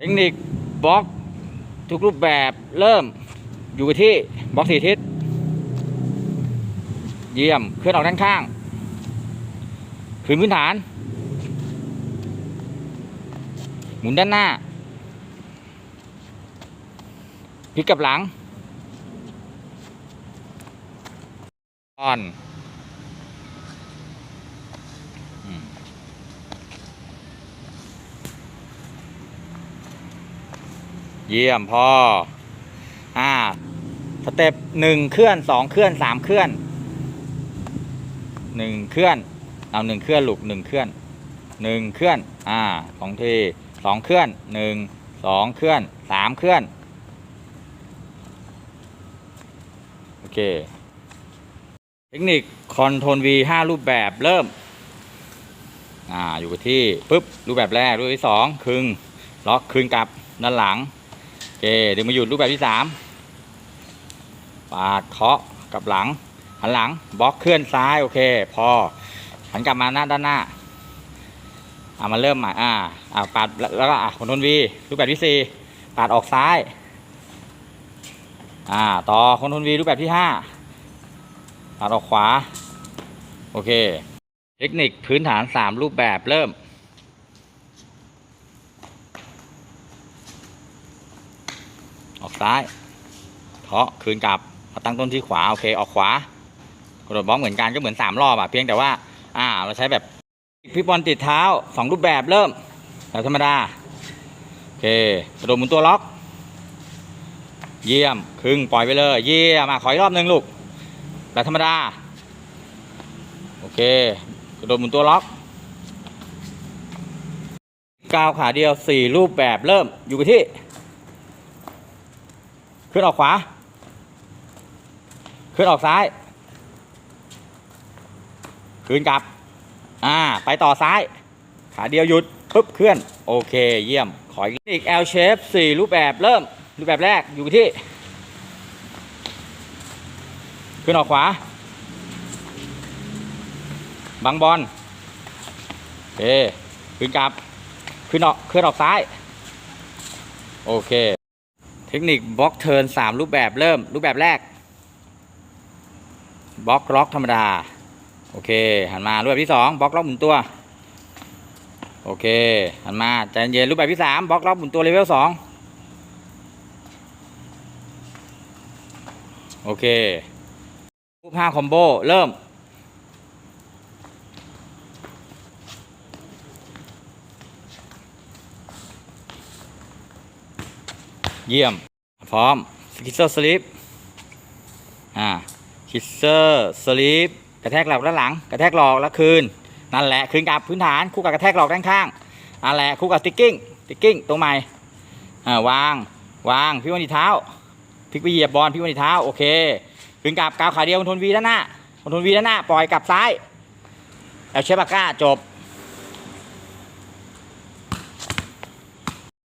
เทคนิคบล็อกทุกรูปแบบเริ่มอยู่ที่บล็อกสี่ทิศ เยี่ยมเคลื่อนออกด้านข้างคืนพื้นฐาน หมุนด้านหน้าพลิกกับหลังอ่อน เยี่ยมพ่อ อ่า สเต็ปหนึ่งเคลื่อนสองเคลื่อนสามเคลื่อนหนึ่งเคลื่อน เอาหนึ่งเคลื่อนลูกหนึ่งเคลื่อนหนึ่งเคลื่อน อ่าสองทีสองเคลื่อนหนึ่งสองเคลื่อนสามเคลื่อน โอเค เทคนิคคอนโทรล V ห้ารูปแบบเริ่ม อ่า อยู่กับที่ปุ๊บ รูปแบบแรก รูปที่สองคึง ล็อกคืนกลับด้านหลัง เคดึงมาหยุดรูปแบบที่สามปาดเคาะกับหลัง หันหลังบล็อกเคลื่อนซ้าย โอเค พอหันกลับมาหน้าด้านหน้าอ่ามาเริ่มใหม่อ่าอ่าปาดแล้วก็อะคนทรล V รูปแบบที่สี่ปาดออกซ้ายอ่าต่อคนทรล V รูปแบบที่ห้าปาดออกขวา โอเค เทคนิคพื้นฐานสามรูปแบบเริ่ม ออกซ้ายเคาะคืนกลับเอาตั้งต้นที่ขวาโอเคออกขวากระโดดบล็อกเหมือนกันก็เหมือนสามรอบอะเพียงแต่ว่า อ่า เราใช้แบบพี่บอลติดเท้าสองรูปแบบเริ่มแบบธรรมดาโอเคกระโดดหมุนตัวล็อก เยี่ยมครึ่งปล่อยไปเลย เยี่ยมอะขออีกรอบหนึ่งลูกแบบธรรมดาโอเคกระโดดหมุนตัวล็อกก้าวขาเดียวสี่รูปแบบเริ่มอยู่กับที่ ขึ้นออกขวา ขึ้นออกซ้าย คืนกลับ อ่า ไปต่อซ้าย ขาเดียวหยุดปุ๊บเคลื่อน โอเค เยี่ยม ขออีกอีก L shape สี่รูปแบบเริ่ม รูปแบบแรกอยู่ที่ ขึ้นออกขวา บังบอลโอเคขึ้นกลับ ขึ้นออก ขึ้นออกซ้าย โอเค เทคนิคบล็อกเทิร์นสามรูปแบบเริ่มรูปแบบแรกบล็อกล็อกธรรมดา โอเค หันมารูปแบบที่สองบล็อกล็อกหมุนตัว โอเค หันมาใจเย็นรูปแบบที่สามบล็อกล็อกหมุนตัวเลเวลสองโอเครูปห้าคอมโบเริ่ม เยี่ยม พร้อมคิสเซอร์สลิปอ่าคิสเซอร์สลิปกระแทกหลักด้านหลัง กระแทกหลอกแล้วคืน นั่นแหละคืนกับพื้นฐานคู่กับกระแทกหลอกด้านข้างนั่นแหละคู่กับติ๊กกิ้งติ๊กกิ้งตรงใหม่อ่าวางวางพี่วันทีเท้าพลิกไปเหยียบบอลพี่วันทีเท้าโอเคคืนกับกาวขาเดียวคอนทรลวีด้านหน้าคอนทรลวีด้านหน้าปล่อยกลับซ้ายแล้วเชฟบาก้าจบ